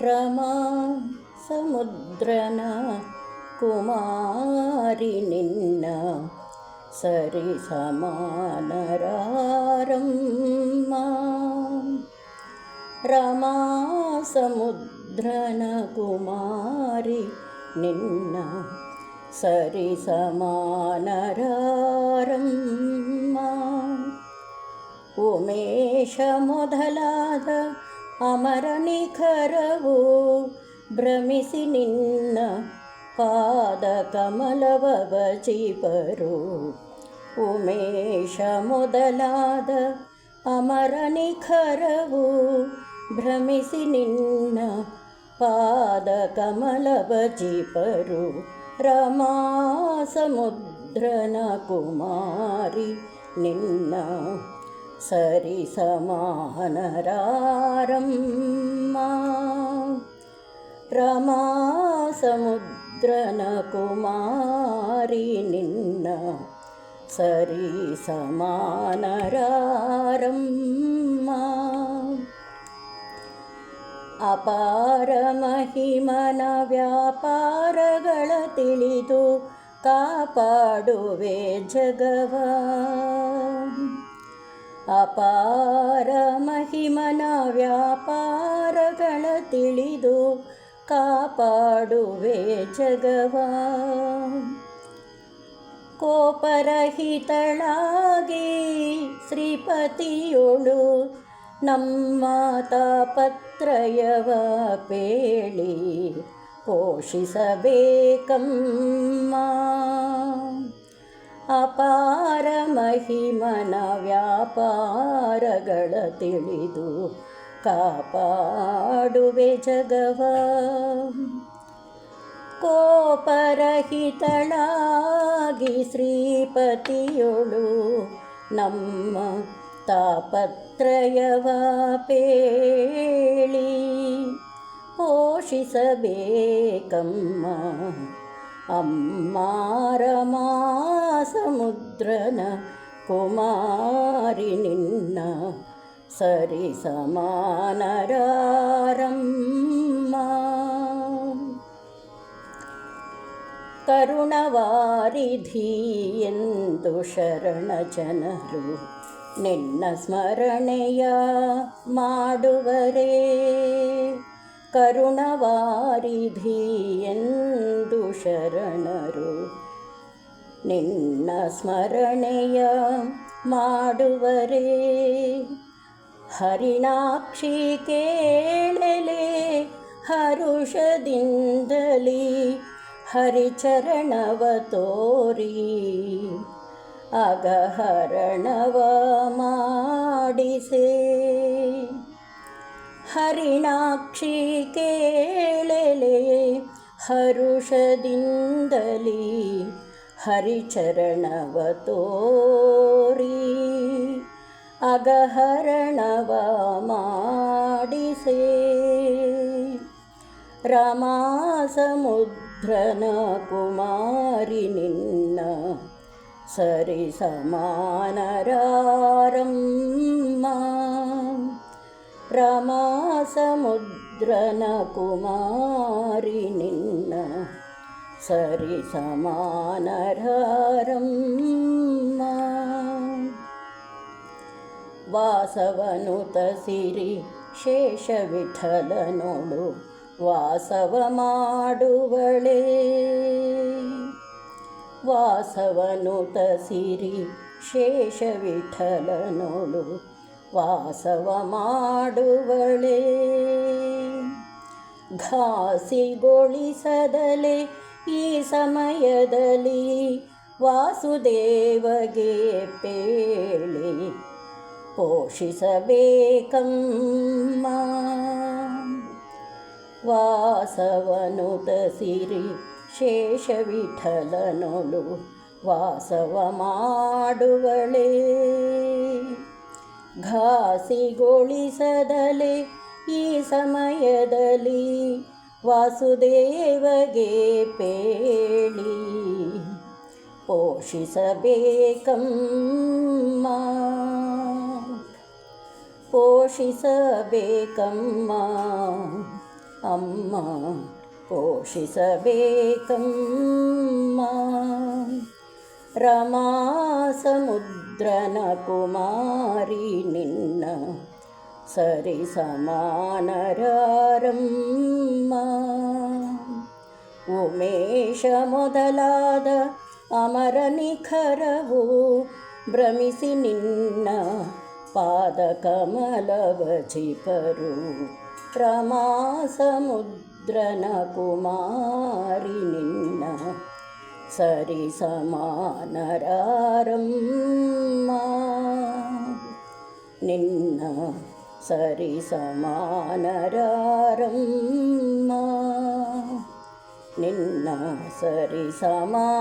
ರಮಾ ಸಮುದ್ರನ ಕುಮಾರಿ ನಿನ್ನ ಸರಿ ಸಮಾನರಾರಮ್ಮ ರಮಾ ಸಮುದ್ರನ ಕುಮಾರಿ ನಿನ್ನ ಸರಿ ಸಮಾನರಾರಮ್ಮ ಉಮೇಶ ಮೊದಲಾದ ಅಮರ ನಿಖರವು ಭ್ರಮಿಸಿ ನಿನ್ನ ಪಾದ ಕಮಲವ ಬಚಿಪರು ಉಮೇಶ ಮೊದಲಾದ ಅಮರ ನಿಖರವು ಭ್ರಮಿಸಿ ನಿನ್ನ ಪಾದ ಕಮಲ ಬಚಿಪರು ರಮಾ ಸಮುದ್ರನ ಕುಮಾರಿ ನಿನ್ನ ಸರಿ ಸಮಾನರಾರಮ್ಮ ರಮಾ ಸಮುದ್ರನ ಕುಮಾರಿ ನಿನ್ನ ಸರಿ ಸಮಾನರಾರಮ್ಮ ಅಪಾರ ಮಹಿಮನ ವ್ಯಾಪಾರಗಳ ತಿಳಿದು ಕಾಪಾಡುವೆ ಜಗವ ಅಪಾರ ಮಹಿಮನ ವ್ಯಾಪಾರಗಳ ತಿಳಿದು ಕಾಪಾಡುವೆ ಜಗವ. ಕೋಪರಹಿತಳಾಗಿ ಶ್ರೀಪತಿಯೊಳು ನಮ್ಮ ತಾಪತ್ರಯವ ಪೇಳಿ ಪೋಷಿಸಬೇಕಮ್ಮ. ಅಪಾರ ಮಹಿಮನ ವ್ಯಾಪಾರಗಳ ತಿಳಿದು ಕಾಪಾಡುವೆ ಜಗವ. ಕೋಪರಹಿತಳಾಗಿ ಶ್ರೀಪತಿಯೊಳು ನಮ್ಮ ತಾಪತ್ರಯವ ಪೇಳಿ ಪೋಷಿಸಬೇಕಮ್ಮ. ಅಮ್ಮಾರಮಾ ಸಮುದ್ರನ ಕುಮಾರಿ ನಿನ್ನ ಸರಿ ಸಮಾನರಾರಮ್ಮ ಕರುಣವಾರಿಧಿ ಎಂದು ಶರಣ ಜನರು ನಿನ್ನ ಸ್ಮರಣೆಯ ಮಾಡುವರೇ ಕರುಣವಾರಿಧಿ ಎಂದು ಶರಣರು. ನಿನ್ನ ಸ್ಮರಣೆಯ ಮಾಡುವರೇ. ಹರಿಣಾಕ್ಷಿ ಕೇಳಲೆ ಹರುಷದಿಂದಲಿ ಹರಿಚರಣವ ತೋರಿ. ಅಗಹರಣವ ಮಾಡಿಸೆ. ಹರಿಣಾಕ್ಷಿ ಕೇಳಲೆ ಹರುಷದಿಂದಲಿ ಹರಿಚರಣವ ತೋರಿ ಅಗಹರಣವ ಮಾಡಿಸೆ ರಮಾ ಸಮುದ್ರನ ಕುಮಾರಿ ನಿನ್ನ ಸರಿ ಸಮಾನರಾರಮ್ಮ ಸಮುದ್ರನ ಕುಮಾರಿ ನಿನ್ನ ಸರಿ ಸಮಾನರಾರಮ್ಮ ವಾಸವನುತ ಸಿರಿ ಶೇಷ ವಿಠಲನೋಡು ವಾಸವ ಮಾಡುವಳೆ ವಾಸವನುತ ಸಿರಿ ಶೇಷ ವಿಠಲನೋಡು ವಾಸವ ಮಾಡುವಳೆ ಘಾಸಿಗೊಳಿಸದಲೆ ಈ ಸಮಯದಲ್ಲಿ ವಾಸುದೇವಗೆ ಪೇಳಿ ಪೋಷಿಸಬೇಕಮ್ಮ. ವಾಸವನುತ ಸಿರಿ ಶೇಷವಿಠಲನೊಳು ವಾಸವ ಮಾಡುವಳೆ ಘಾಸಿಗೊಳಿಸದಲೆ ಈ ಸಮಯದಲ್ಲಿ ವಾಸುದೇವಗೆ ಪೇಳಿ ಪೋಷಿಸಬೇಕಮ್ಮ ಪೋಷಿಸಬೇಕಮ್ಮ ಅಮ್ಮ ಪೋಷಿಸಬೇಕಮ್ಮ. ರಮಾ ಸಮುದ್ರನ ಕುಮಾರಿ ನಿನ್ನ ಸರಿ ಸಮಾನರಾರಮ್ಮ ಉಮೇಶ ಮೊದಲಾದ ಅಮರ ನಿಖರವು ಭ್ರಮಿಸಿ ನಿನ್ನ ಪಾದ ಕಮಲವ ಚಿಪರು ರಮಾ ಸಮುದ್ರನ ಕುಮಾರಿ ನಿನ್ನ ಸರಿ ಸಮಾನರಾರಮ್ಮ ನಿನ್ನ ಸರಿ ಸಮಾನರಾರಮ್ಮ ನಿನ್ನ ಸರಿ ಸಮಾನರಾರಮ್ಮ